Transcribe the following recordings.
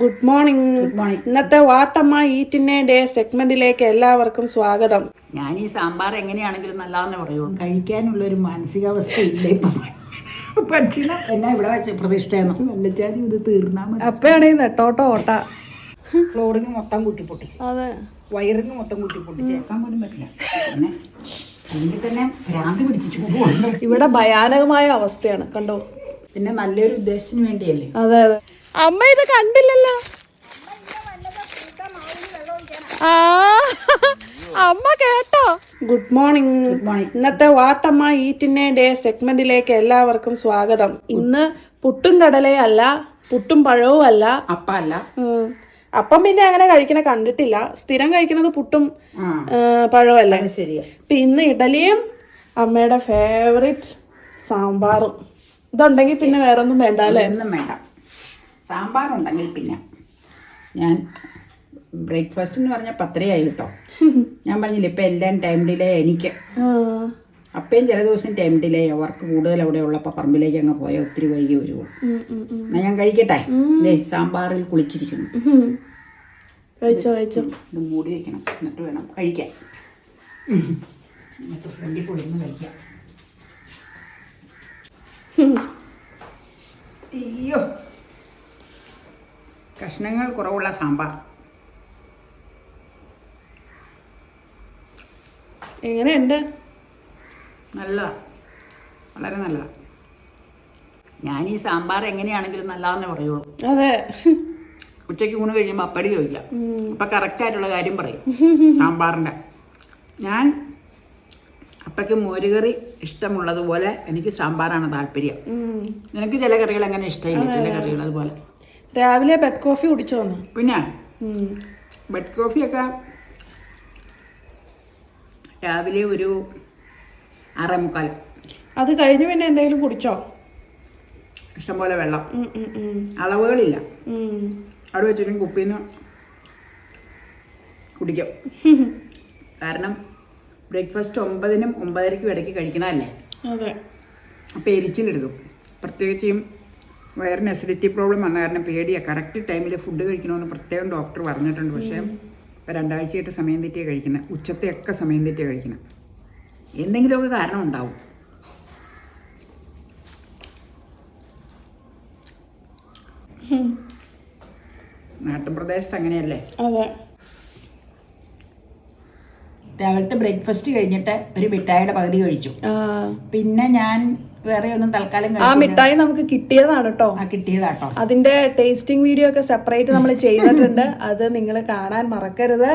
Good morning good morning ഇന്നത്തെ വാട്ടമ്മ ഈറ്റിനെ day സെഗ്മെന്റിലേക്ക് എല്ലാവർക്കും സ്വാഗതം. ഞാൻ ഈ സാമ്പാർ എങ്ങനെയാണെങ്കിലും നല്ലതെന്ന് പറയുള്ളൂ. കഴിക്കാനുള്ള ഒരു മാനസികാവസ്ഥ ഇല്ല ഇപ്പം ഭക്ഷണം എന്നാ ഇവിടെ വെച്ച് പ്രതിഷ്ഠയെന്നോ? വെള്ളച്ചാതി ഇത് തീർന്നാ മതി. അപ്പയാണെങ്കിൽ നെട്ടോട്ടോ ഓട്ട. ഫ്ലോറിങ് മൊത്തം കുട്ടി പൊട്ടിച്ച്. അതെ. വയറിങ് മൊത്തം കുട്ടി പൊട്ടിച്ച്. ഏക്കാൻ പോലും പറ്റില്ല. പിന്നെ? തന്നെ ഭ്രാന്ത് പിടിച്ച് ചൂട് ഇവിടെ ഭയാനകമായ അവസ്ഥയാണ്. കണ്ടോ? പിന്നെ നല്ലൊരു ഉദ്ദേശത്തിന് വേണ്ടിയല്ലേ? അതെ അതെ. അമ്മ ഇത് കണ്ടില്ലല്ലോ. ആ അമ്മ കേട്ടോ. ഗുഡ് മോർണിംഗ് ഗുഡ് മോർണിംഗ് ഇന്നത്തെ വാട്ടമ്മ ഈറ്റിനെ ഡേ സെഗ്മെന്റിലേക്ക് എല്ലാവർക്കും സ്വാഗതം. ഇന്ന് പുട്ടും കടലയല്ല അല്ല പുട്ടും പഴവും അല്ല. അപ്പ അല്ല. അപ്പം പിന്നെ അങ്ങനെ കഴിക്കണ കണ്ടിട്ടില്ല. സ്ഥിരം കഴിക്കുന്നത് പുട്ടും പഴവും അല്ല? ശരിയാ. ഇപ്പൊ ഇന്ന് ഇഡലിയും അമ്മയുടെ ഫേവറിറ്റ് സാമ്പാറും. ഇതുണ്ടെങ്കിൽ പിന്നെ വേറെ ഒന്നും വേണ്ട അല്ലേ? ഒന്നും വേണ്ട. സാമ്പാർ ഉണ്ടെങ്കിൽ പിന്നെ ഞാൻ ബ്രേക്ക്ഫാസ്റ്റ് എന്ന് പറഞ്ഞാൽ പത്തരയായി കേട്ടോ. ഞാൻ പറഞ്ഞില്ല ഇപ്പം എല്ലാം ടൈം ഡിലേ എനിക്ക് അപ്പേം അപ്പയും ചില ദിവസം ടൈം ഡിലേ വർക്ക് കൂടുതൽ അവിടെ ഉള്ളപ്പോൾ പറമ്പിലേക്ക് അങ്ങ് പോയാൽ ഒത്തിരി വൈകി വരുമോ. എന്നാൽ ഞാൻ കഴിക്കട്ടെ? ദേ സാമ്പാറിൽ കുളിച്ചിരിക്കുന്നു. ഉം. കഴിച്ചോ കഴിച്ചോ. ഇത് മൂടി വയ്ക്കണം എന്നിട്ട് വേണം കഴിക്കാൻ. എന്നിട്ട് ഫ്രണ്ടിൽ പോയിരുന്നു കഴിക്കാം. അയ്യോ. കഷ്ണങ്ങൾ കുറവുള്ള സാമ്പാർ. എങ്ങനെയുണ്ട്? നല്ല. വളരെ നല്ല. ഞാൻ ഈ സാമ്പാർ എങ്ങനെയാണെങ്കിലും നല്ലതെന്നേ പറയുള്ളൂ. അതെ. ഉച്ചയ്ക്ക് ഊണ് കഴിയുമ്പോൾ അപ്പടി ചോദിക്കാം. അപ്പം കറക്റ്റായിട്ടുള്ള കാര്യം പറയും. സാമ്പാറിന്റെ ഞാൻ അപ്പയ്ക്ക് മോരുകറി ഇഷ്ടമുള്ളതുപോലെ എനിക്ക് സാമ്പാറാണ് താല്പര്യം. നിനക്ക് ചില കറികൾ അങ്ങനെ ഇഷ്ടമില്ല ചില കറികൾ അതുപോലെ. രാവിലെ ബെഡ് കോഫി കുടിച്ചു വന്നു പിന്നെ. ബെഡ് കോഫിയൊക്കെ രാവിലെ ഒരു ആറേമുക്കാൽ അത് കഴിഞ്ഞ് പിന്നെ എന്തെങ്കിലും കുടിച്ചോ? ഇഷ്ടംപോലെ വെള്ളം. അളവുകളില്ല. അവിടെ വെച്ചിട്ടും കുപ്പിന്ന് കുടിക്കും. കാരണം ബ്രേക്ക്ഫാസ്റ്റ് ഒമ്പതിനും ഒമ്പതരയ്ക്കും ഇടയ്ക്ക് കഴിക്കണമല്ലേ അതെ. അപ്പോൾ എരിച്ചിലെടുക്കും പ്രത്യേകിച്ചും വയറിന് അസിഡിറ്റി പ്രോബ്ലം വന്ന കാരണം പേടിയാണ് കറക്റ്റ് ടൈമിൽ ഫുഡ് കഴിക്കണമെന്ന് പ്രത്യേകം ഡോക്ടർ പറഞ്ഞിട്ടുണ്ട്. പക്ഷേ രണ്ടാഴ്ചയായിട്ട് സമയം തെറ്റിയാണ് കഴിക്കുന്നത് ഉച്ചത്തെയൊക്കെ സമയം തെറ്റിയാണ് കഴിക്കുന്നത് എന്തെങ്കിലുമൊക്കെ കാരണം ഉണ്ടാവും. നാട്ടുപ്രദേശത്ത് അങ്ങനെയല്ലേ? അതെ. രാവിലത്തെ ബ്രേക്ക്ഫാസ്റ്റ് കഴിഞ്ഞിട്ട് ഒരു മിഠായിയുടെ പകുതി കഴിച്ചു. പിന്നെ ഞാൻ വേറെ ഒന്നും തൽക്കാലം ആ മിഠായി നമുക്ക് കിട്ടിയതാണ് കേട്ടോ ആ കിട്ടിയതാട്ടോ. അതിന്റെ ടേസ്റ്റിംഗ് വീഡിയോ ഒക്കെ സെപ്പറേറ്റ് നമ്മൾ ചെയ്തിട്ടുണ്ട്. അത് നിങ്ങൾ കാണാൻ മറക്കരുത്.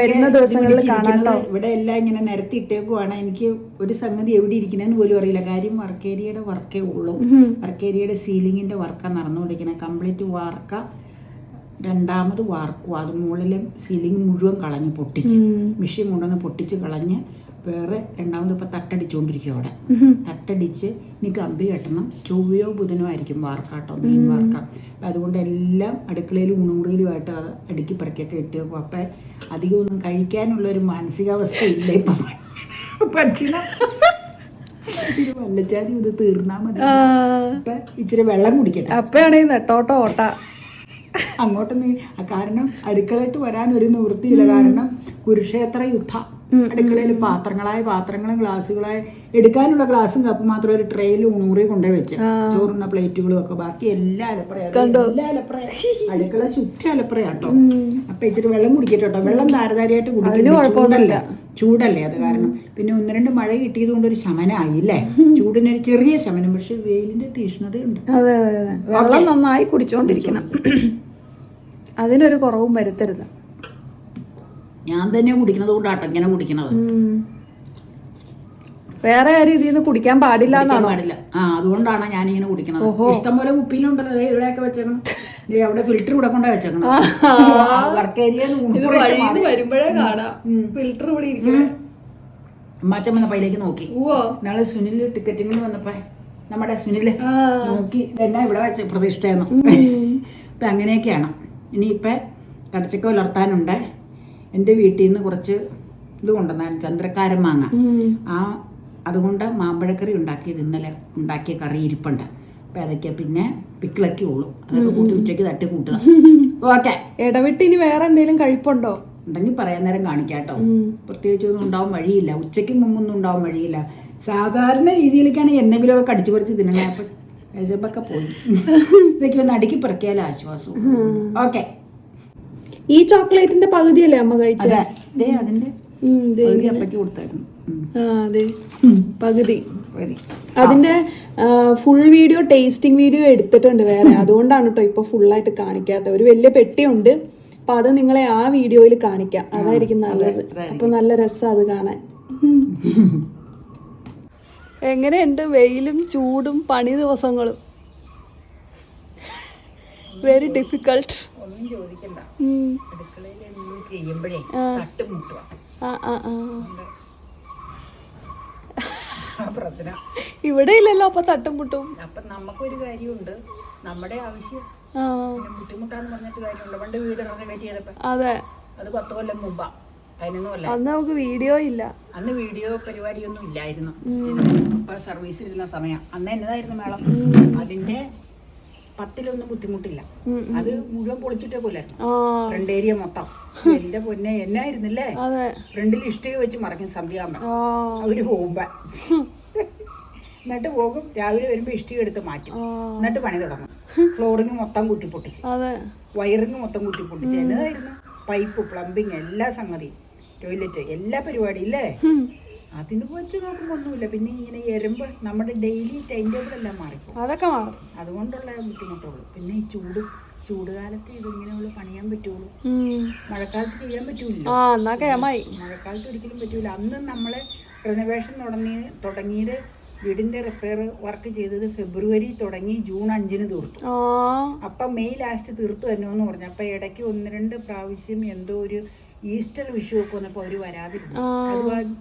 വരുന്ന ദിവസങ്ങളിൽ കാണാനോ ഇവിടെ എല്ലാം ഇങ്ങനെ നിരത്തി ഇട്ടേക്കുവാണ് എനിക്ക് ഒരു സംഗതി എവിടെ ഇരിക്കുന്നതെന്ന് പോലും അറിയില്ല. കാര്യം വർക്കേരിയയുടെ വർക്കേ ഉള്ളൂ. വർക്കേരിയയുടെ സീലിംഗിന്റെ വർക്കാണ് നടന്നുകൊണ്ടിരിക്കുന്നത് കംപ്ലീറ്റ് വാർക്ക രണ്ടാമത് വാർക്കും. അത് മുകളിലെ സീലിംഗ് മുഴുവൻ കളഞ്ഞ് പൊട്ടിച്ച്. മെഷീൻ കൊണ്ടുവന്ന് പൊട്ടിച്ച് കളഞ്ഞ് വേറെ രണ്ടാമത് ഇപ്പം തട്ടടിച്ചുകൊണ്ടിരിക്കും അവിടെ. തട്ടടിച്ച് ഇനി കമ്പി കെട്ടണം. ചൊവ്വയോ ബുധനോ ആയിരിക്കും വാർക്കാട്ടോ മീൻ വാർക്ക. അപ്പം അതുകൊണ്ട് എല്ലാം അടുക്കളയിലും ഊണുമുറിയിലുമായിട്ട് അത് അടുക്കി പറക്കൊക്കെ ഇട്ട് വെക്കും അപ്പം അധികം ഒന്നും കഴിക്കാനുള്ള ഒരു മാനസികാവസ്ഥ ഇല്ല ഇപ്പം ഭക്ഷണം ഇത് വല്ലച്ചാതി ഇത് തീർന്നാൽ മതി. ഇച്ചിരി വെള്ളം കുടിക്കട്ടെ. അപ്പോഴാണെങ്കിൽ നെട്ടോട്ടോ ഓട്ട. അങ്ങോട്ട് നീ കാരണം അടുക്കളയിട്ട് വരാൻ ഒരു നിവൃത്തിയില്ല. കാരണം കുരുക്ഷേത്ര യുദ്ധ. അടുക്കളയിൽ പാത്രങ്ങളായ പാത്രങ്ങളും ഗ്ലാസ്സുകളായ എടുക്കാനുള്ള ഗ്ലാസ്സും കപ്പ് മാത്രം ഒരു ട്രെയിൽ ഊണൂറി കൊണ്ടേ വെച്ച്. ചോറുന്ന പ്ലേറ്റുകളും ഒക്കെ. ബാക്കി എല്ലാ അലപ്രയാണ് എല്ലാ അലപ്രയ അടുക്കള ചുറ്റ അലപ്രയാട്ടോ അപ്പൊ ഇച്ചിരി വെള്ളം കുടിക്കട്ടോ കേട്ടോ വെള്ളം താരതാരിയായിട്ട് കുടിക്കുന്നില്ല ചൂടല്ല? അത് കാരണം. പിന്നെ ഒന്ന് രണ്ട് മഴ കിട്ടിയത് കൊണ്ട് ഒരു ശമനമായി അല്ലേ ചൂടിനൊരു ചെറിയ ശമനം. പക്ഷെ വെയിലിന്റെ തീഷ്ണതയുണ്ട്. വെള്ളം നന്നായി കുടിച്ചോണ്ടിരിക്കണം. അതിനൊരു കുറവും വരുത്തരുത്. ഞാൻ തന്നെ കുടിക്കുന്നത് കൊണ്ടാട്ടോ ഇങ്ങനെ കുടിക്കണത്. വേറെ ആരും ഇതിൽ നിന്ന് കുടിക്കാൻ പാടില്ല എന്നാണ്? പാടില്ല. ആ അതുകൊണ്ടാണ് ഞാൻ ഇങ്ങനെ കുടിക്കുന്നത് ഇഷ്ടംപോലെ കുപ്പിയിലുണ്ടല്ലോ ഇവിടെയൊക്കെ വെച്ചേക്കണം അവിടെ ഫിൽറ്റർ ഇവിടെ കൊണ്ടേ വെച്ചേക്കണം വർക്ക് ഏരിയ വരുമ്പോഴേ കാണാം. ഫിൽറ്റർ ഇവിടെ ഇരിക്കണം. അമ്മാച്ചൻ വന്നപ്പോ അതിലേക്ക് നോക്കി. ഓ നാളെ സുനിൽ ടിക്കറ്റിങ്ങിന് വന്നപ്പോ നമ്മുടെ സുനിൽ നോക്കി. എന്നാ ഇവിടെ വെച്ച പ്രതിഷ്ഠയെന്നു അപ്പൊ അങ്ങനെയൊക്കെയാണ്. ഇനിയിപ്പൊ കടച്ചക്ക വളർത്താനുണ്ട്. എന്റെ വീട്ടിൽ നിന്ന് കുറച്ച് ഇത് കൊണ്ടുവന്നായിരുന്നു ചന്ദ്രക്കാരൻ മാങ്ങ. ആ അതുകൊണ്ട് മാമ്പഴക്കറി ഉണ്ടാക്കിയത് ഇന്നലെ ഉണ്ടാക്കിയ കറി ഇരിപ്പുണ്ട്. അപ്പം അതൊക്കെ പിന്നെ പിക്കിളൊക്കെ ഉള്ളൂ അതൊക്കെ കൂട്ടി ഉച്ചയ്ക്ക് തട്ടി കൂട്ടുക. ഓക്കെ. ഇടവിട്ട് ഇനി വേറെ എന്തെങ്കിലും കഴിപ്പുണ്ടോ? ഉണ്ടെങ്കിൽ പറയാൻ നേരം കാണിക്കാട്ടോ. പ്രത്യേകിച്ച് ഒന്നും ഉണ്ടാവും വഴിയില്ല. ഉച്ചയ്ക്ക് മുമ്പൊന്നും ഉണ്ടാവും വഴിയില്ല. സാധാരണ രീതിയിലേക്കാണ് എന്തെങ്കിലുമൊക്കെ കടിച്ചു പറിച്ച് തിന്നണേ. അപ്പൊ വിശപ്പൊക്കെ പോയി ഇതൊക്കെ ഒന്ന് അടുക്കി പറക്കിയാൽ ആശ്വാസം ഓക്കെ ഈ ചോക്ലേറ്റിന്റെ പകുതിയല്ലേ അമ്മ കഴിച്ചത് അതിന്റെ അപ്പയ്ക്ക് കൊടുത്തായിരുന്നു. പകുതി. അതിന്റെ ഫുൾ വീഡിയോ ടേസ്റ്റിംഗ് വീഡിയോ എടുത്തിട്ടുണ്ട് വേറെ. അതുകൊണ്ടാണ് കേട്ടോ ഇപ്പൊ ഫുള്ളായിട്ട് കാണിക്കാത്ത. ഒരു വലിയ പെട്ടിയുണ്ട്. അപ്പൊ അത് നിങ്ങളെ ആ വീഡിയോയിൽ കാണിക്കാം. അതായിരിക്കും നല്ലത്. അപ്പൊ നല്ല രസം അത് കാണാൻ. എങ്ങനെയുണ്ട് വെയിലും ചൂടും പണി ദിവസങ്ങളും? വെരി ഡിഫിക്കൾട്ട് ഒന്നും ചോദിക്കണ്ട. അടുക്കളയിൽ എന്തെങ്കിലും ചെയ്യുമ്പോഴേ തട്ട് ആ ആ ആ. പ്രശ്നം. ഇവിടെ ഇല്ലല്ലോ അപ്പൊ തട്ടും മുട്ടും. അപ്പൊ നമുക്കൊരു കാര്യമുണ്ട്. നമ്മുടെ ആവശ്യം. ബുദ്ധിമുട്ടാന്ന് പറഞ്ഞിട്ട് കാര്യമുണ്ട്. പണ്ട് വീട് റിനോവേറ്റ് ചെയ്തപ്പോ അതെ. അത് പത്ത് കൊല്ലം മുമ്പാ. അന്ന് നമുക്ക് വീഡിയോ ഇല്ല. അന്ന് വീഡിയോ പരിപാടിയൊന്നും ഇല്ലായിരുന്നു. ഇപ്പൊ സർവീസിൽ ഇരുന്ന സമയം. അന്ന് എന്നതായിരുന്നു മേളം? അതിന്റെ പത്തിലൊന്നും ബുദ്ധിമുട്ടില്ല. അത് മുഴുവൻ പൊളിച്ചിട്ടേ പോലെ ഫ്രണ്ട് ഏരിയ മൊത്തം. എന്റെ പൊന്നെ എന്നായിരുന്നില്ലേ? ഫ്രണ്ടിൽ ഇഷ്ടിക വെച്ച് മറക്കും സന്ധ്യാകുമ്പോ അവർ പോകുമ്പോ. എന്നിട്ട് പോകും. രാവിലെ വരുമ്പോ ഇഷ്ടിക എടുത്ത് മാറ്റും. എന്നിട്ട് പണി തുടങ്ങും. ഫ്ലോറിങ് മൊത്തം കുട്ടി പൊട്ടിച്ച് വയറിങ് മൊത്തം കുട്ടി പൊട്ടിച്ച് എന്നതായിരുന്നു? പൈപ്പ് പ്ലംബിങ് എല്ലാ സംഗതിയും. ടോയ്ലറ്റ് എല്ലാ പരിപാടി ഇല്ലേ. അതിന് വെച്ച് നോക്കുമ്പോ ഒന്നുമില്ല. പിന്നെ ഇങ്ങനെ എരുമ്പ് നമ്മുടെ ഡെയിലി ടൈം ടേബിൾ എല്ലാം മാറി അതൊക്കെ മാറും. അതുകൊണ്ടുള്ള ബുദ്ധിമുട്ടുള്ളൂ പിന്നെ ഈ ചൂട് ചൂട് കാലത്ത് ഇതിങ്ങനെയുള്ള പണിയാൻ പറ്റുള്ളൂ. മഴക്കാലത്ത് ചെയ്യാൻ പറ്റൂല മഴക്കാലത്ത് ഒരിക്കലും പറ്റൂല. അന്ന് നമ്മൾ റിനോവേഷൻ തുടങ്ങി തുടങ്ങിയത് വീടിന്റെ റിപ്പയർ വർക്ക് ചെയ്തത് ഫെബ്രുവരി തുടങ്ങി ജൂൺ അഞ്ചിന് തീർത്തു. അപ്പൊ അപ്പം മെയ് ലാസ്റ്റ് തീർത്തു തന്നെ എന്ന് പറഞ്ഞു. അപ്പൊ ഇടയ്ക്ക് ഒന്ന് രണ്ട് പ്രാവശ്യം എന്തോ ഒരു ഈസ്റ്റർ വിഷു ഒക്കെ വന്നപ്പോൾ അവർ വരാതിരുന്നു. അത്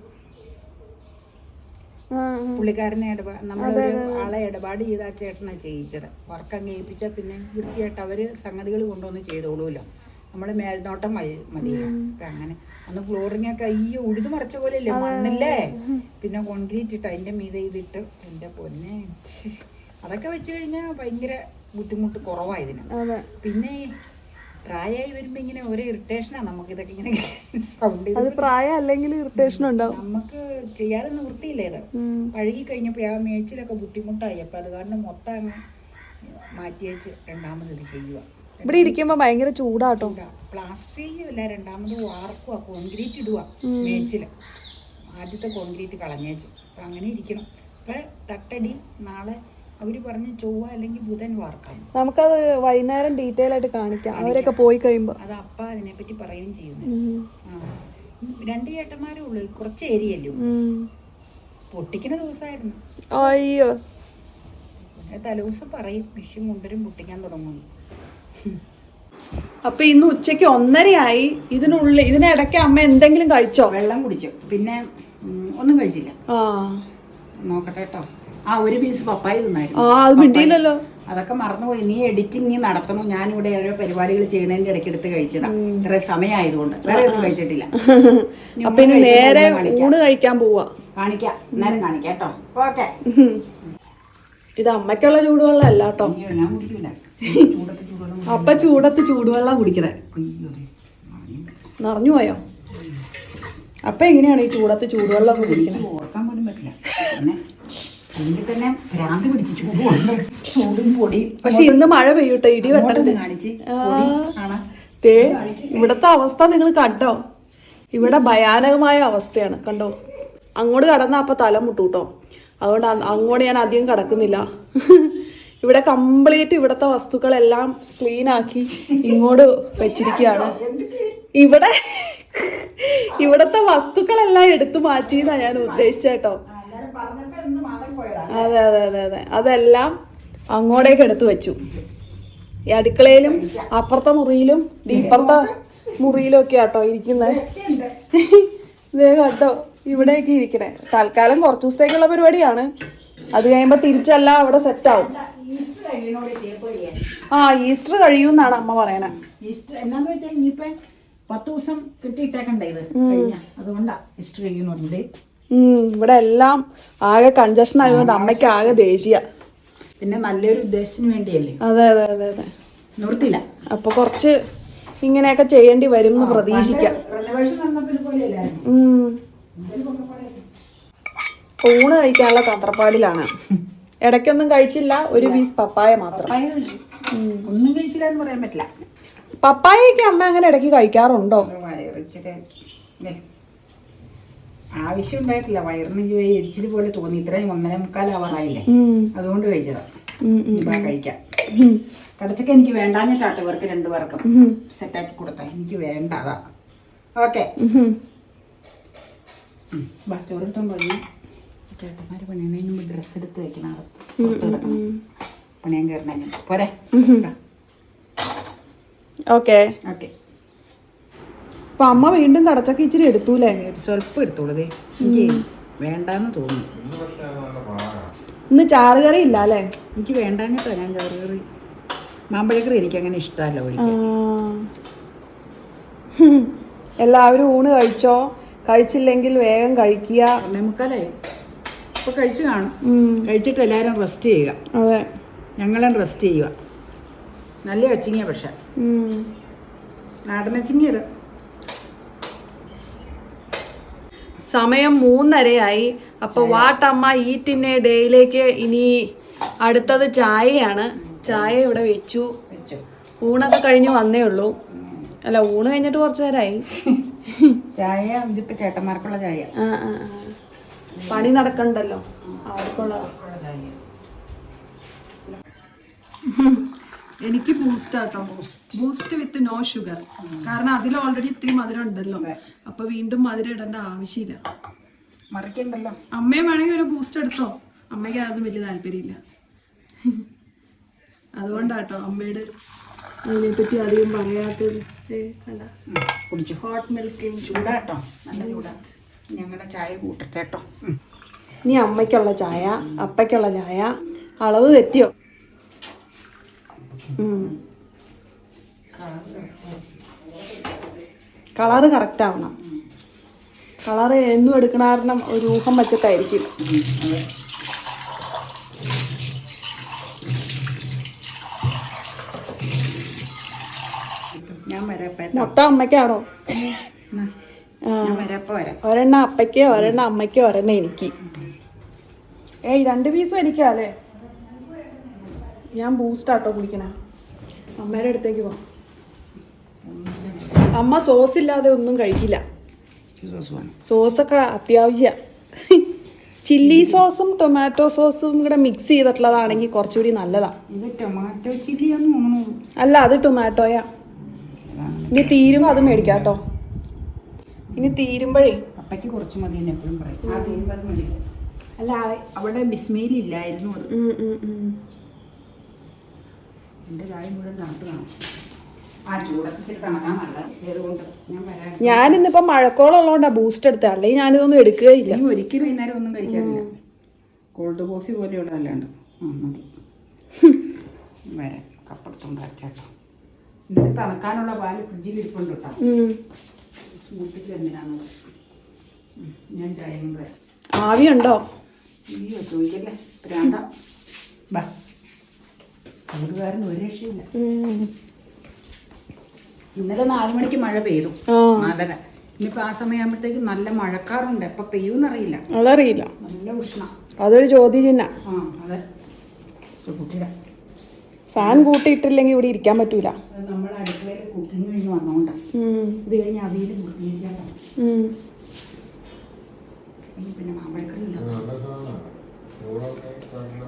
പുള്ളിക്കാരനെ ഇടപാ നമ്മളൊരു ആളെ ഇടപാട് ചെയ്ത് ആ ചേട്ടനാണ് ചെയ്യിച്ചത്. വർക്ക് അങ്ങ് ഏൽപ്പിച്ചാൽ പിന്നെ വൃത്തിയായിട്ട് അവർ സംഗതികൾ കൊണ്ടുവന്ന് ചെയ്തോളൂല്ലോ. നമ്മൾ മേൽനോട്ടം മതി മതിയില്ല അപ്പം അങ്ങനെ. അന്ന് ഫ്ലോറിംഗ് ഒക്കെ അയ്യോ ഉഴുതു മറിച്ച പോലെ ഇല്ലേ മണ്ണല്ലേ? പിന്നെ കോൺക്രീറ്റ് ഇട്ട് അതിന്റെ മീതെ ഇതിട്ട് എന്റെ പൊന്നെ. അതൊക്കെ വെച്ച് കഴിഞ്ഞാൽ ഭയങ്കര ബുദ്ധിമുട്ട് കുറവായതിന് അതെ. പിന്നെ പ്രായമായി വരുമ്പോ ഇങ്ങനെ ഒരു ഇറിറ്റേഷനാ നമുക്ക് ഇതൊക്കെ ഇങ്ങനെ സൗണ്ട് അത് പ്രായം അല്ലെങ്കിൽ ഇറിറ്റേഷൻ ഉണ്ടാവും. നമുക്ക് ചെയ്യാതെ നിവൃത്തിയില്ല ഇത്. ഉം. പഴകി കഴിഞ്ഞപ്പോ ആ മേച്ചിലൊക്കെ ബുദ്ധിമുട്ടായി. അപ്പൊ അത് കാരണം മൊത്തം അങ്ങ് മാറ്റി വെച്ച് രണ്ടാമത് ഇത് ചെയ്യുക ഇവിടെ ഇരിക്കുമ്പോ ഭയങ്കര ചൂടാട്ടോ. പ്ലാസ്റ്റിക് അല്ല രണ്ടാമത് വാർക്കുക കോൺക്രീറ്റ് ഇടുക മേച്ചിൽ. ആദ്യത്തെ കോൺക്രീറ്റ് കളഞ്ഞേച്ച്. അപ്പൊ അങ്ങനെ ഇരിക്കണം. ഇപ്പൊ തട്ടടി നാളെ അവർ പറഞ്ഞ് ചൊവ്വ അല്ലെങ്കിൽ ബുധൻ വാർക്കാം. നമുക്കത് വൈകുന്നേരം ഡീറ്റെയിൽ ആയിട്ട് കാണിക്കാം. അവരൊക്കെ പോയി കഴിയുമ്പോൾ അത് അപ്പ അതിനെപ്പറ്റി പറയുകയും ചെയ്യുന്നു. രണ്ട് ചേട്ടന്മാരേ ഉള്ളൂ. കുറച്ച് ഏരിയല്ലോ. പൊട്ടിക്കുന്ന ദിവസമായിരുന്നു അയ്യോ. തലേദിവസം പറയും വിഷയം കൊണ്ടുവരും പൊട്ടിക്കാൻ തുടങ്ങുന്നു. അപ്പൊ ഇന്ന് ഉച്ചയ്ക്ക് ഒന്നരയായി. ഇതിനുള്ളിൽ ഇതിനിടയ്ക്ക് അമ്മ എന്തെങ്കിലും കഴിച്ചോ? വെള്ളം കുടിച്ചു. പിന്നെ ഒന്നും കഴിച്ചില്ല. ആ. നോക്കട്ടെ കേട്ടോ. ആ ഒരു പീസ് പപ്പായ ആ തിന്നായിരുന്നു അത് മിണ്ടിയില്ലല്ലോ. അതൊക്കെ മറന്നുപോയി. നീ എഡിറ്റിംഗ് നടത്തണു? ഞാനിവിടെ ഓരോ പരിപാടികൾ ചെയ്യുന്നതിന്റെ ഇടയ്ക്ക് എടുത്ത് കഴിച്ചതാ. ഇത്ര സമയമായതുകൊണ്ട്. വേറെ ഒന്നും കഴിച്ചിട്ടില്ല. അപ്പൊ ഇനി നേരെ ഊണ് കഴിക്കാൻ പോവാ. കാണിക്കാം. നേരം കാണിക്കാം കേട്ടോ. ഓക്കെ. ഇത് അമ്മയ്ക്കുള്ള ചൂടുവെള്ളം അല്ല കേട്ടോ അപ്പ ചൂടത്ത് ചൂടുവെള്ളം കുടിക്കണേ. നിറഞ്ഞു പോയോ? അപ്പൊ എങ്ങനെയാണ് ഈ ചൂടത്ത് ചൂടുവെള്ളം കുടിക്കണേ എനിക്ക് ഓർക്കാൻ പോലും പറ്റില്ല പിന്നെ തന്നെ ഭ്രാന്ത് പിടിച്ച് ചൂട് കൊണ്ട് ചൂടും പൊടിയും പക്ഷെ ഇന്ന് മഴ പെയ്യൂട്ടോ ഇടി കാണിച്ച്. ദേ ഇവിടത്തെ അവസ്ഥ നിങ്ങൾ കണ്ടോ? ഇവിടെ ഭയാനകമായ അവസ്ഥയാണ് കണ്ടോ? അങ്ങോട്ട് കടന്ന അപ്പൊ തല മുട്ടൂട്ടോ. അതുകൊണ്ട് അങ്ങോട്ട് ഞാൻ അധികം കടക്കുന്നില്ല. ഇവിടെ കംപ്ലീറ്റ് ഇവിടത്തെ വസ്തുക്കളെല്ലാം ക്ലീൻ ആക്കി ഇങ്ങോട്ട് വെച്ചിരിക്കുകയാണ്. ഇവിടെ ഇവിടത്തെ വസ്തുക്കളെല്ലാം എടുത്തു മാറ്റിയെന്നാണ് ഞാൻ ഉദ്ദേശിച്ചേട്ടോ അതെ അതെ അതെ അതെ. അതെല്ലാം അങ്ങോട്ടേക്ക് എടുത്തു വെച്ചു. ഈ അടുക്കളയിലും അപ്പുറത്തെ മുറിയിലും ഇപ്പുറത്തെ മുറിയിലും ഒക്കെ ആട്ടോ ഇരിക്കുന്നത് ഇതേ കേട്ടോ ഇവിടെയൊക്കെ ഇരിക്കണേ. തൽക്കാലം കുറച്ച് ദിവസത്തേക്കുള്ള പരിപാടിയാണ്. അത് കഴിയുമ്പോൾ തിരിച്ചല്ല അവിടെ സെറ്റ് ആവും. ആ ഈസ്റ്റർ കഴിയുമെന്നാണ് അമ്മ പറയണേ. ഈസ്റ്റർ എന്നാന്ന് വെച്ചാൽ ഇനിയിപ്പോ പത്ത് ദിവസം കിട്ടിയിട്ടേക്കണ്ടേ ഇത് അതുകൊണ്ടാ ഈസ്റ്റർ കഴിയുന്നുണ്ട് ഇവിടെ എല്ലാം ആകെ കൺജഷൻ ആയതുകൊണ്ട് അമ്മയ്ക്ക് ആകെ ദേഷ്യ. പിന്നെ നല്ലൊരു ഉദ്ദേശത്തിന് വേണ്ടിയല്ലേ? അതെ അതെ അതെ അതെ. നിർത്തില്ല. അപ്പൊ കുറച്ച് ഇങ്ങനെയൊക്കെ ചെയ്യേണ്ടി വരും എന്ന് പ്രതീക്ഷിക്കാം. ഊണ് കഴിക്കാനുള്ള തന്ത്രപ്പാടിലാണ്. ഇടയ്ക്കൊന്നും കഴിച്ചില്ല ഒരു പീസ് പപ്പായ മാത്രം. ഒന്നും കഴിച്ചില്ല എന്ന് പറയാൻ പറ്റില്ല. പപ്പായയൊക്കെ അമ്മ അങ്ങനെ ഇടയ്ക്ക് കഴിക്കാറുണ്ടോ? ആവശ്യം ഉണ്ടായിട്ടില്ല വയറിന് എരിച്ചിൽ പോലെ തോന്നി. ഇത്രയും ഒന്നര മുക്കാൽ അവറായില്ലേ അതുകൊണ്ട് കഴിച്ചതാ. ഇപ്പൊ കഴിക്കാം. കടച്ചക്ക എനിക്ക് വേണ്ടാഞ്ഞിട്ടാട്ടോ ഇവർക്ക് രണ്ടു പേർക്കും. സെറ്റാക്കി കൊടുത്ത. എനിക്ക് വേണ്ട അതാ ഓക്കെ. ചോറിട്ടും പോയി. പണിയണതിന് മുമ്പ് ഡ്രസ്സ് എടുത്ത് വെക്കണം പണിയാൻ കയറണതിന് പോരെ. ഓക്കെ. ഓക്കെ. അപ്പൊ അമ്മ വീണ്ടും കടച്ചൊക്കെ ഇച്ചിരി എടുത്തൂലേ? സ്വല്പം എടുത്തോളൂ എനിക്ക് വേണ്ടാന്ന് തോന്നുന്നു. ഇന്ന് ചാറുകറി ഇല്ല അല്ലേ? എനിക്ക് വേണ്ടാഞ്ഞിട്ടോ ഞാൻ കയറി മാമ്പഴക്കറി എനിക്ക് അങ്ങനെ ഇഷ്ടമല്ല. ഒഴിക്കാൻ. എല്ലാവരും ഊണ് കഴിച്ചോ? കഴിച്ചില്ലെങ്കിൽ വേഗം കഴിക്കുക. നമുക്കല്ലേ ഇപ്പൊ കഴിച്ചു കാണും. കഴിച്ചിട്ട് എല്ലാവരും റെസ്റ്റ് ചെയ്യുക. അതെ. ഞങ്ങളും റെസ്റ്റ് ചെയ്യുക. നല്ല അച്ചിങ്ങിയ പക്ഷെ. ഉം. സമയം മൂന്നരയായി. അപ്പൊ വാട്ടമ്മ ഈറ്റിന്റെ ഡേയിലേക്ക് ഇനി അടുത്തത് ചായയാണ്. ചായ ഇവിടെ വെച്ചു. ഊണൊക്കെ കഴിഞ്ഞു വന്നേ ഉള്ളൂ. അല്ല ഊണ് കഴിഞ്ഞിട്ട് കുറച്ചു നേരമായി ചായ ഇതിപ്പോ ചേട്ടന്മാർക്കുള്ള ചായ. പണി നടക്കണ്ടല്ലോ. അവർക്കുള്ള എനിക്ക് ബൂസ്റ്റ് ആട്ടോ. ബൂസ്റ്റ് വിത്ത് നോ ഷുഗർ കാരണം അതിൽ ഓൾറെഡി ഇത്തിരി മധുരം ഉണ്ടല്ലോ. അപ്പൊ വീണ്ടും മധുരം ഇടേണ്ട ആവശ്യമില്ല. മറിക്കണ്ടല്ലോ. അമ്മയും വേണമെങ്കിൽ ഒരു ബൂസ്റ്റ് എടുത്തോ. അമ്മയ്ക്ക് അതൊന്നും വലിയ താല്പര്യമില്ല. അതുകൊണ്ടാട്ടോ അമ്മയുടെ അതിനെപ്പറ്റി അധികം പറയാത്തത്. കുടിച്ചു. ഹോട്ട് മിൽക്ക് ചൂടാട്ടോ. നല്ല ചൂടാ. ഞങ്ങളുടെ ചായ കൂട്ടട്ടെ കേട്ടോ. ഇനി അമ്മയ്ക്കുള്ള ചായ അപ്പയ്ക്കുള്ള ചായ. അളവ് തെറ്റിയോ? കളറ് കറക്റ്റ് ആവണം. കളറ് എന്നും എടുക്കണ കാരണം ഒരു ഊഹം വച്ചിട്ടായിരിക്കും. മൊത്തം അമ്മയ്ക്കാണോ? ഒരെണ്ണ അപ്പയ്ക്ക് ഒരെണ്ണ അമ്മയ്ക്ക് ഒരെണ്ണ എനിക്ക്. ഏയ് രണ്ട് പീസും എനിക്കാ അല്ലേ ഞാൻ ബൂസ്റ്റാട്ടോ കുടിക്കണേ അമ്മയുടെ അടുത്തേക്ക് പോ അമ്മ സോസ് ഇല്ലാതെ ഒന്നും കഴിക്കില്ല. സോസൊക്കെ അത്യാവശ്യ. ചില്ലി സോസും ടൊമാറ്റോ സോസും കൂടെ മിക്സ് ചെയ്തിട്ടുള്ളതാണെങ്കിൽ കുറച്ചുകൂടി നല്ലതാ. ടൊമാറ്റോ അല്ല അത് ടൊമാറ്റോയാ ഇനി തീരുമ്പോൾ അത് മേടിക്കാം കേട്ടോ ഇനി തീരുമ്പോഴേ. അപ്പയ്ക്ക് കുറച്ച് മതി എപ്പോഴും പറയും. അല്ല അവിടെ ബിസ്മയിൽ ഇല്ലായിരുന്നു. എന്റെ മുഴുവൻ തണുത്ത് ആ തണുക്കാൻ ഏതുകൊണ്ട് ഞാൻ വരാം. ഞാനിന്നിപ്പോ ബൂസ്റ്റ് എടുത്തത് അല്ലെങ്കിൽ ഞാനിതൊന്നും എടുക്കുകയില്ല ഇനി ഒരിക്കലും വൈകുന്നേരം ഒന്നും കഴിക്കാറില്ല. കോൾഡ് കോഫി പോലെയുള്ളതല്ലാണ്ട് ആ മതി. വരാം. കപ്പടത്തോണ്ട് കേട്ടോ എനിക്ക് തണുക്കാനുള്ള പാൽ ഫ്രിഡ്ജിൽ ഇരിപ്പുണ്ട് കേട്ടോ. ഉം. സ്മൂത്തിക്ക് എന്തിനാണെന്ന് ഉം, ഞാൻ ചായ കൊണ്ട് വരാം. ആവിയുണ്ടോ? അയ്യോ ചോദിക്കല്ലേ? പ്രാന്ത ബാ. ചൂടുകാരന് ഒരു രക്ഷയില്ല. ഇന്നലെ നാല് മണിക്ക് മഴ പെയ്തു. നാലര. ഇനിയിപ്പോൾ ആ സമയമാകുമ്പോഴത്തേക്ക് നല്ല മഴക്കാറുണ്ട്. എപ്പോൾ പെയ്യൂന്നറിയില്ല. അതറിയില്ല. നല്ല ഉഷ്ണ. അതൊരു ചോദ്യചിഹ്ന. ആ അതെ. കുട്ടിയുടെ ഫാൻ കൂട്ടിയിട്ടില്ലെങ്കിൽ ഇവിടെ ഇരിക്കാൻ പറ്റൂല. നമ്മുടെ അടുക്കളയിൽ കുക്കിംഗ് കഴിഞ്ഞ് വന്നോണ്ടാണ് ഉം. ഇത് കഴിഞ്ഞ് അവിയിൽ. പിന്നെ മാമ്പഴക്കറി ഉണ്ടാവും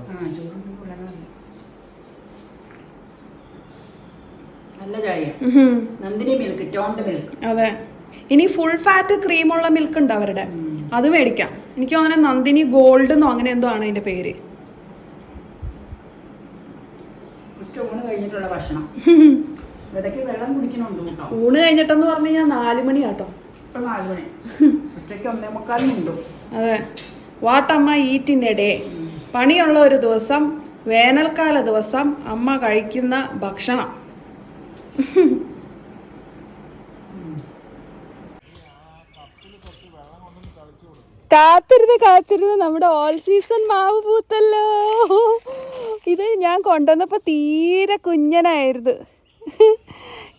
ആ ചോറും വളരെ നല്ല ചായ. ഉം. നന്ദിനി മിൽക്ക് ടോണ്ട് മിൽക്ക് അതെ. ഇനി ഫുൾ ഫാറ്റ് ക്രീമുള്ള മിൽക്ക് ഉണ്ട് അവരുടെ. അത് മേടിക്കാം. എനിക്ക് അങ്ങനെ നന്ദിനി ഗോൾഡ് എന്നോ അങ്ങനെ എന്തോ ആണ് അതിന്റെ പേര്. ഊണ് കഴിഞ്ഞിട്ടുള്ള ഭക്ഷണം. ഇടയ്ക്ക് വെള്ളം കുടിക്കണുണ്ട് കേട്ടോ. ഊണ് കഴിഞ്ഞിട്ടെന്ന് പറഞ്ഞു കഴിഞ്ഞാൽ നാല് മണി കേട്ടോ ഇപ്പം നാല് മണി. ഉച്ചയ്ക്ക് ഒന്നേ മുക്കാലിനുണ്ടോ അതെ. വാട്ടമ്മ ഈറ്റിന്റെ ഡേ പണിയുള്ള ഒരു ദിവസം വേനൽക്കാല ദിവസം അമ്മ കഴിക്കുന്ന ഭക്ഷണം. കാത്തിരുന്ന് കാത്തിരുന്ന് നമ്മുടെ ഓൾ സീസൺ മാവ് പൂത്തല്ലോ. ഇത് ഞാൻ കൊണ്ടുവന്നപ്പോൾ തീരെ കുഞ്ഞനായിരുന്നു.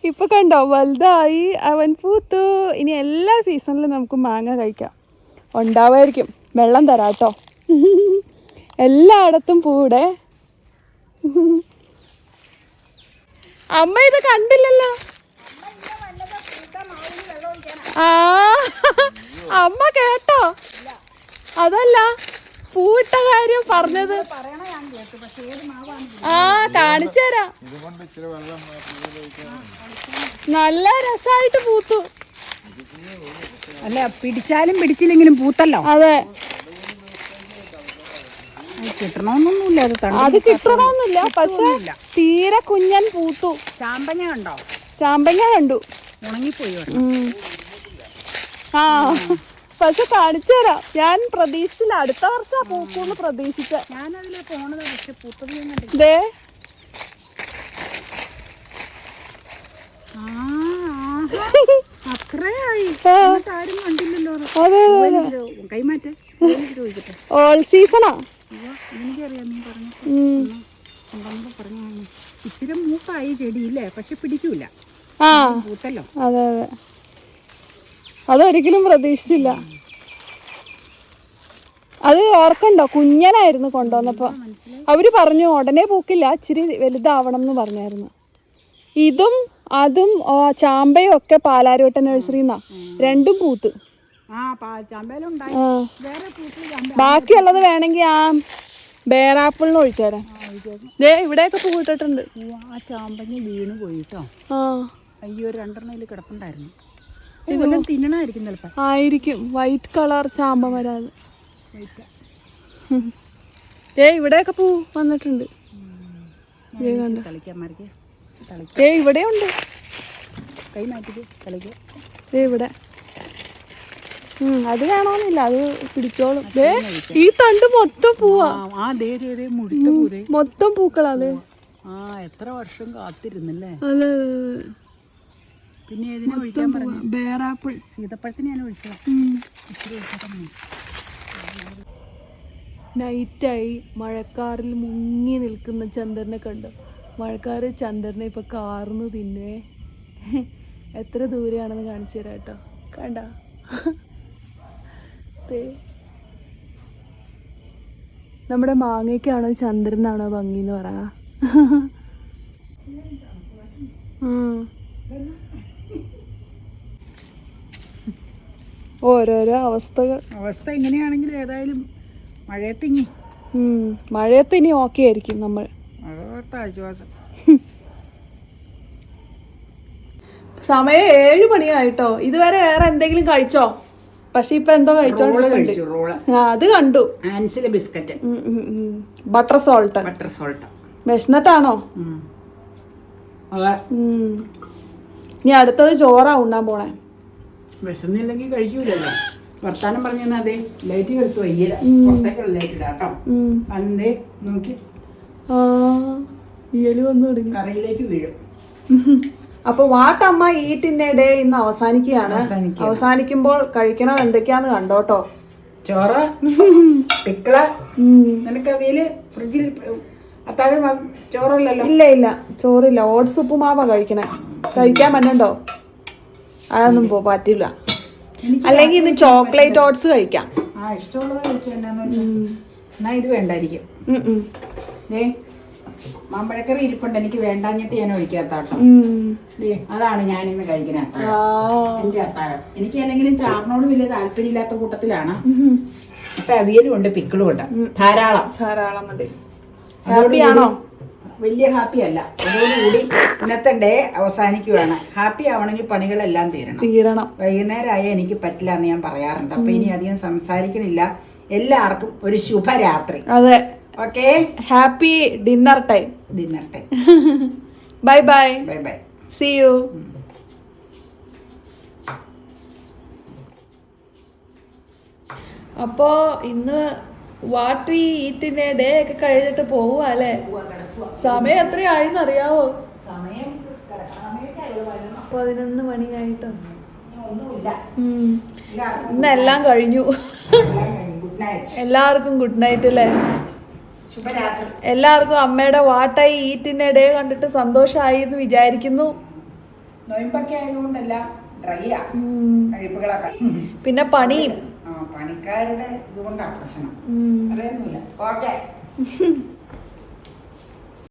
ഇപ്പൊ കണ്ടോ വലുതായി അവൻ പൂത്തു. ഇനി എല്ലാ സീസണിലും നമുക്ക് മാങ്ങ കഴിക്കാം. ഉണ്ടാവായിരിക്കും. വെള്ളം തരാട്ടോ. എല്ലായിടത്തും പൂടെ അമ്മ ഇത് കണ്ടില്ലല്ലോ. ആ അമ്മ കേട്ടോ? അതല്ല പൂവിട്ട കാര്യം പറഞ്ഞത്. ആ കാണിച്ചുതരാം നല്ല രസമായിട്ട് പൂത്തു. അല്ല പിടിച്ചാലും പിടിച്ചില്ലെങ്കിലും പൂത്തല്ലോ. അത്. കിട്ടണമെന്നൊന്നുമില്ല അത് കിട്ടണമെന്നില്ല പക്ഷെ തീരെ കുഞ്ഞൻ പൂത്തു. ചാമ്പങ്ങ കണ്ടോ? ചാമ്പങ്ങ കണ്ടു. ഉണങ്ങിപ്പോയി. ആ പക്ഷെ കാണിച്ചു തരാം. ഞാൻ പ്രതീക്ഷിച്ചില്ല. അടുത്ത വർഷം പൂക്കൂന്ന് പ്രതീക്ഷിച്ച. ഞാനതിലെ പോണത് പക്ഷെ പൂത്തത് ദേ. ഓൾ സീസണാ. എനിക്കറിയാം നീ പറഞ്ഞു പറഞ്ഞു ഇച്ചിരി മൂക്കായി ചെടിയില്ലേ? പക്ഷെ പിടിക്കൂല. ആ. പൂത്തല്ലോ. അതെ അതെ. അതൊരിക്കലും പ്രതീക്ഷിച്ചില്ല. അത് ഓർക്കണ്ടോ? കുഞ്ഞനായിരുന്നു കൊണ്ടുവന്നപ്പോ. അവർ പറഞ്ഞു ഉടനെ പൂക്കില്ല ഇച്ചിരി വലുതാവണം എന്ന് പറഞ്ഞായിരുന്നു. ഇതും അതും ചാമ്പയും ഒക്കെ പാലാരിവട്ട നഴ്സറിന്നാ. രണ്ടും പൂത്ത്. ബാക്കിയുള്ളത് വേണമെങ്കിൽ ആ ബേറാപ്പിളിന് ഒഴിച്ചേരാ ദേ ഇവിടെയൊക്കെ പൂവിട്ടിട്ടുണ്ട് ആ ചാമ്പങ്ങ വീണ് പോയിട്ടോ. അയ്യോ രണ്ടെണ്ണം ഇതിൽ കിടപ്പുണ്ടായിരുന്നു. ഇതെല്ലാം തിന്നണായിരിക്കും ചിലപ്പോൾ ആയിരിക്കും. വൈറ്റ് കളർ ചാമ്പ വരാതെ. ഏ ഇവിടെയൊക്കെ പൂ വന്നിട്ടുണ്ട്. ഏ ഇവിടെ ഉണ്ട് കൈ മാറ്റിക്ക് കളിക്കുക ഇവിടെ. അത് വേണമെന്നില്ല അത് പിടിച്ചോളും. ഈ തണ്ട് മൊത്തം പൂവാ. മൊത്തം പൂക്കളാ അതെ. ആ എത്ര വർഷം കാത്തിരുന്നല്ലേ? പിന്നെ ഏതിനെ വിളിക്കാൻ പറഞ്ഞു? ബേറാപ്പിൾ. സീതപ്പഴത്തിന് ഞാൻ ഒഴിച്ചതാ നൈറ്റായി മഴക്കാറിൽ മുങ്ങി നിൽക്കുന്ന ചന്ദ്രനെ കണ്ടു. മഴക്കാറ് ചന്ദ്രനെ ഇപ്പൊ കാർന്ന് തിന്നേ. എത്ര ദൂരെയാണെന്ന് കാണിച്ചു തരാം കേട്ടോ. കണ്ട? നമ്മുടെ മാങ്ങയ്ക്കാണോ ചന്ദ്രനാണോ ഭംഗി എന്ന് പറയാ. ഓരോരോ അവസ്ഥകൾ. അവസ്ഥ ഇങ്ങനെയാണെങ്കിലും ഏതായാലും മഴയത്തിങ്ങി. മഴയത്ത് ഇനി ഓക്കെ ആയിരിക്കും നമ്മൾ. ആശ്വാസം. സമയം ഏഴ് മണിയായിട്ടോ. ഇതുവരെ വേറെ എന്തെങ്കിലും കഴിച്ചോ? പക്ഷെ ഇപ്പൊ എന്തോ ആ അത് കണ്ടു. ആൻസിലെ biscuit. Butter salt. Butter salt. വിശന്നിട്ടാണോ. ഇനി അടുത്തത് ചോറാ ഉണ്ണാൻ പോണേ. വിശന്നില്ലെങ്കിൽ കഴിക്കൂലല്ലോ. വർത്താനം പറഞ്ഞാൽ അതെ ലൈറ്റ് എടുത്ത് വയ്യല. പുറത്തേക്കുള്ള ലൈറ്റ് ഇല്ല അന്നേ നോക്കി. ഇയൽ വന്നു തുടങ്ങി കറിയിലേക്ക് വീഴും. അപ്പൊ വാട്ടമ്മ ഈറ്റിന്റെ ഡേ ഇന്ന് അവസാനിക്കുകയാണ്. അവസാനിക്കുമ്പോൾ കഴിക്കണത് എന്തൊക്കെയാന്ന് കണ്ടോട്ടോ. ചോറ് പിക്കള. നിനക്ക് അവയിൽ ഫ്രിഡ്ജിൽ അത്താഴം ചോറല്ലല്ലോ? ഇല്ല ഇല്ല. ചോറില്ല. ഓട്സ് ഉപ്പുമാവാ കഴിക്കണേ. കഴിക്കാൻ പറ്റണ്ടോ? അതൊന്നും പോ പറ്റില്ല. അല്ലെങ്കിൽ ഇന്ന് ചോക്ലേറ്റ് ഓട്സ് കഴിക്കാം. ആ ഇഷ്ടമുള്ളത് കഴിച്ചു എന്നാ ഇത് വേണ്ടായിരിക്കും. മാമ്പഴക്കറി ഇരിപ്പുണ്ട്. എനിക്ക് വേണ്ടാഞ്ഞിട്ട് ഞാൻ ഒഴിക്കാത്താട്ടോ. അതാണ് ഞാൻ ഇന്ന് കഴിക്കുന്ന അത്താഴം. എന്റെ അത്താഴം. എനിക്ക് അല്ലെങ്കിലും ചാറിനോട് വലിയ താല്പര്യമില്ലാത്ത കൂട്ടത്തിലാണ്. അപ്പൊ അവിയലും ഉണ്ട് പിക്കിളും ഉണ്ട്. ധാരാളം. ധാരാളം മതി ഹാപ്പിയാണോ വലിയ ഹാപ്പി അല്ല. അതോടുകൂടി ഇന്നത്തെ ഡേ അവസാനിക്കുവാണ്. ഹാപ്പി ആവണമെങ്കിൽ പണികളെല്ലാം തീരണം. തീരണം. വൈകുന്നേരമായ എനിക്ക് പറ്റില്ല എന്ന് ഞാൻ പറയാറുണ്ട്. അപ്പൊ ഇനി അധികം സംസാരിക്കണില്ല. എല്ലാവർക്കും ഒരു ശുഭരാത്രി. അതെ. Okay? Happy dinner time. Dinner time. Bye bye. Bye bye. See you. അപ്പോ ഇന്ന് വാട്ട് ഈറ്റിന്റെ ഡേ ഒക്കെ കഴിഞ്ഞിട്ട് പോവുക അല്ലേ? സമയം എത്രയായിന്ന് അറിയാവോ സമയം പതിനൊന്ന്. മണി ആയിട്ടോ. ഇന്നെല്ലാം കഴിഞ്ഞു. എല്ലാവർക്കും ഗുഡ് നൈറ്റ് അല്ലേ? എല്ലാവർക്കും അമ്മയുടെ വാട്ടായി ഈറ്റിന്റെ ഡേ കണ്ടിട്ട് സന്തോഷമായി എന്ന് വിചാരിക്കുന്നു. നൊയമ്പൊക്കെ ആയതുകൊണ്ടെല്ലാം ഡ്രൈ. കഴിപ്പുകളൊക്കെ. പിന്നെ പണിയും പണിക്കാരുടെ ഇതുകൊണ്ടാണ് പ്രശ്നം. ഉം. അറിയുന്നില്ല ഓക്കെ.